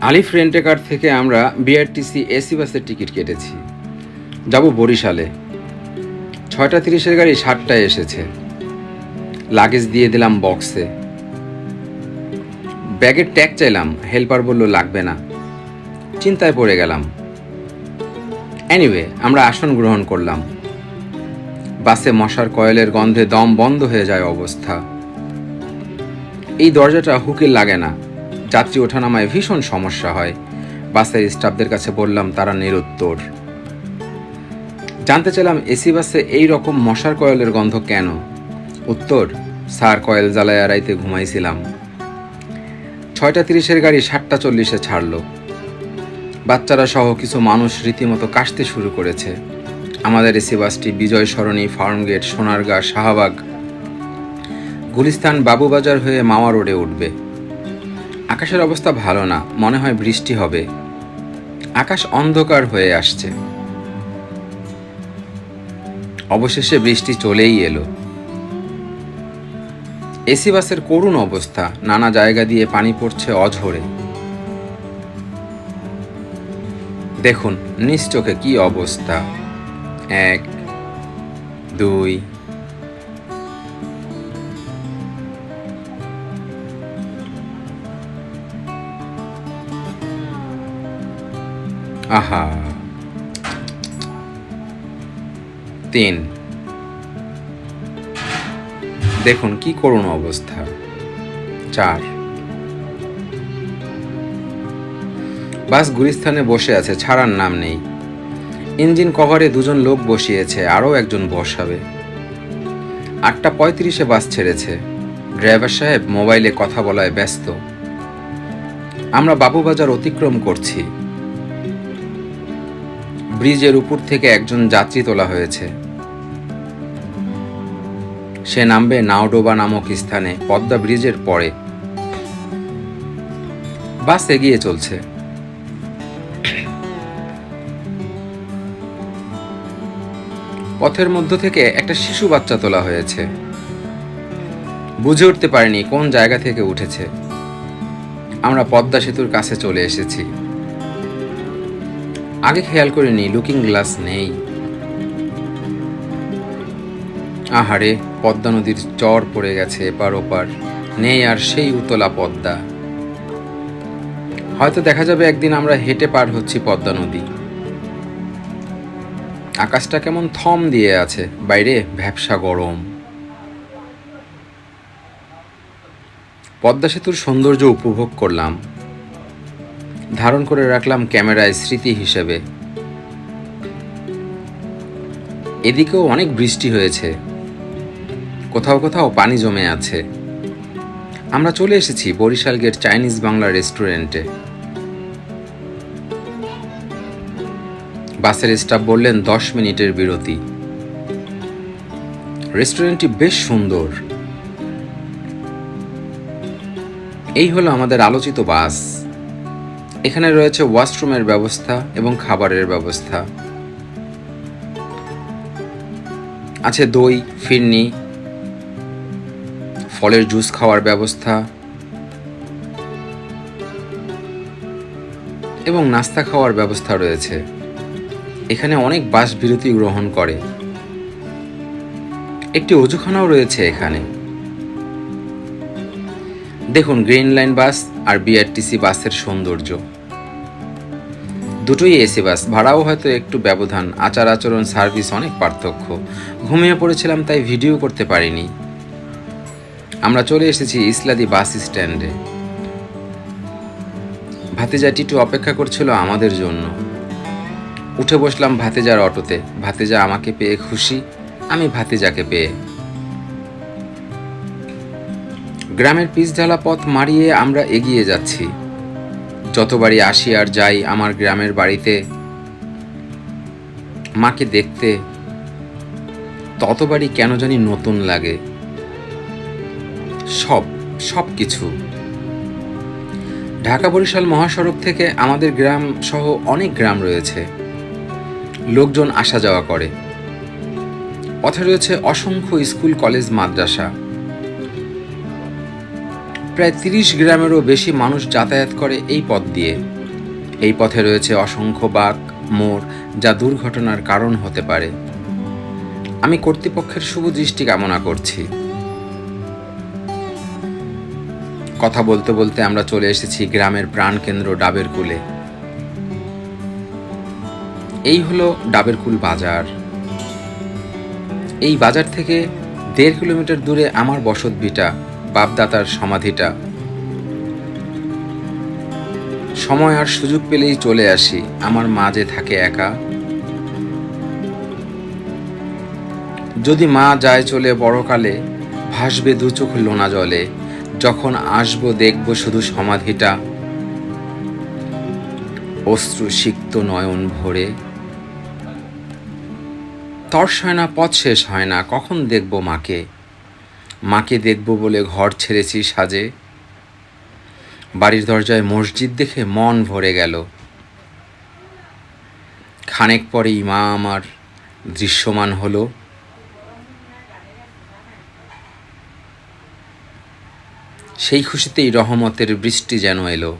আলিফ rent a car থেকে আমরা BRTC AC বাসের টিকিট কেটেছি। যাব বরিশালে। ছয়টা তিরিশের গাড়ি সাতটায় এসেছে। লাগেজ দিয়ে দিলাম বক্সে। ব্যাগের ট্যাগ চাইলাম, হেল্পার বলল, লাগবে না। চিন্তায় পড়ে গেলাম। এনিওয়ে আমরা আসন গ্রহণ করলাম। বাসে মশার কয়েলের গন্ধে দম বন্ধ হয়ে যায় অবস্থা। এই দরজাটা হুকে লাগে না। যাত্রী ওঠানামায় ভীষণ সমস্যা হয়। বাসের স্টাফদের কাছে বললাম, তারা নিরুত্তর। জানতে চাইলাম, এসি বাসে এই রকম মশার কয়েলের গন্ধ কেন? উত্তর, স্যার, কয়েল জ্বালায় আড়াইতে ঘুমাইছিলাম। ছয়টা তিরিশের গাড়ি সাতটা চল্লিশে ছাড়ল। বাচ্চারা সহ কিছু মানুষ রীতিমতো কাশতে শুরু করেছে। আমাদের এসি বাসটি বিজয় সরণি, ফার্মগেট, সোনারগাঁ, শাহবাগ, গুলিস্তান, বাবুবাজার হয়ে মাওয়া রোডে উঠবে। আকাশের অবস্থা ভালো না, মনে হয় বৃষ্টি হবে। আকাশ অন্ধকার হয়ে আসছে। অবশেষে বৃষ্টি চলেই এলো। এসি বাসের করুণ অবস্থা, নানা জায়গা দিয়ে পানি পড়ছে অঝরে। দেখুন, নিজ চোখে কি অবস্থা। এক, দুই আহা। তিন। দেখুন, কি করুণ অবস্থা। চার। বাস গুলিস্তানে বসে আছে, ছাড়ার নাম নেই। ইঞ্জিন কভারে দুজন লোক বসিয়েছে, আরও একজন বসাবে। আটটা পঁয়ত্রিশে বাস ছেড়েছে। ড্রাইভার সাহেব মোবাইলে কথা বলায় ব্যস্ত। আমরা বাবুবাজার অতিক্রম করছি। ব্রিজের উপর থেকে একজন যাত্রী তোলা হয়েছে। সে নামবে নাওডোবা নামক স্থানে, পদ্মা ব্রিজের পরে। বাস এগিয়ে চলছে। পথের মধ্য থেকে একটা শিশু বাচ্চা তোলা হয়েছে। বুঝে উঠতে পারিনি কোন জায়গা থেকে উঠেছে। আমরা পদ্মা সেতুর কাছে চলে এসেছি। আগে খেয়াল করে করিনি লুকিং গ্লাস নেই। আহারে, পদ্মা নদীর চর পড়ে গেছে এপার ওপার। নেই আর সেই উতলা পদ্মা। হয়তো দেখা যাবে একদিন আমরা হেঁটে পার হচ্ছি পদ্মা নদী। আকাশটা কেমন থম দিয়ে আছে, বাইরে ভ্যাবসা গরম। পদ্মা সেতুর সৌন্দর্য উপভোগ করলাম। ধারণ করে রাখলাম ক্যামেরায় স্মৃতি হিসেবে। এদিকেও অনেক বৃষ্টি হয়েছে। কোথাও কোথাও পানি জমে আছে। আমরা চলে এসেছি বরিশাল গেট চাইনিজ বাংলা রেস্টুরেন্টে। বাসের স্টাফ বললেন, দশ মিনিটের বিরতি। রেস্টুরেন্টটি বেশ সুন্দর। এই হলো আমাদের আলোচিত বাস। এখানে রয়েছে ওয়াশরুমের ব্যবস্থা এবং খাবারের ব্যবস্থা। আছে দই, ফিরনি, ফলের জুস খাওয়ার ব্যবস্থা, এবং নাস্তা খাওয়ার ব্যবস্থা রয়েছে। এখানে অনেক বাস বিরতি গ্রহণ করে। একটি অজুখানাও রয়েছে এখানে। দেখুন, গ্রিন লাইন বাস আর বিআরটিসি বাসের সৌন্দর্য। দুটোই এসি বাস, ভাড়াও হয়তো একটু ব্যবধান আচার আচরণ সার্ভিস অনেক পার্থক্য। ঘুমিয়ে পড়েছিলাম তাই ভিডিও করতে পারিনি। আমরা চলে এসেছি ইসলাদি বাস স্ট্যান্ডে। ভাতিজা টিটু অপেক্ষা করছিল আমাদের জন্য। উঠে বসলাম ভাতিজার অটোতে। ভাতিজা আমাকে পেয়ে খুশি, আমি ভাতিজাকে পেয়ে। গ্রামের পিচ ঢালা পথ মারিয়ে আমরা এগিয়ে যাচ্ছি। যতবারই আসি আর যাই আমার গ্রামের বাড়িতে, মাকে দেখতে, ততবারই কেন জানি নতুন লাগে। সব সব কিছু। ঢাকা বরিশাল মহাসড়ক থেকে আমাদের গ্রাম সহ অনেক গ্রাম রয়েছে। লোকজন আসা যাওয়া করে। পথে রয়েছে অসংখ্য স্কুল, কলেজ, মাদ্রাসা। প্রায় তিরিশ গ্রামেরও বেশি মানুষ যাতায়াত করে এই পথ দিয়ে। এই পথে রয়েছে অসংখ্য বাঘ মোড় যা দুর্ঘটনার কারণ হতে পারে। আমি কর্তৃপক্ষের শুভ দৃষ্টি কামনা করছি। কথা বলতে বলতে আমরা চলে এসেছি গ্রামের প্রাণকেন্দ্র ডাবের কুলে এই হলো ডাবেরকুল বাজার। এই বাজার থেকে দেড় কিলোমিটার দূরে আমার বসত ভিটা বাপদাতার সমাধিটা। সময় আর সুযোগ পেলেই চলে আসি, আমার মা যে থাকে একা। যদি মা যায় চলে বড়কালে, ভাসবে দু চোখ লোনা জলে, যখন আসব দেখব শুধু সমাধিটা। অশ্রু সিক্ত নয়ন ভরে। তর্স হয় না, পথ শেষ হয় না, কখন দেখব মাকে? মাকে দেখব বলে ঘর ছেড়েছি সাজে। বাড়ির দরজায় মসজিদ দেখে মন ভরে গেল। খানেক পরেই মা আমার দৃশ্যমান হলো। সেই খুশিতেই রহমতের বৃষ্টি যেন এলো।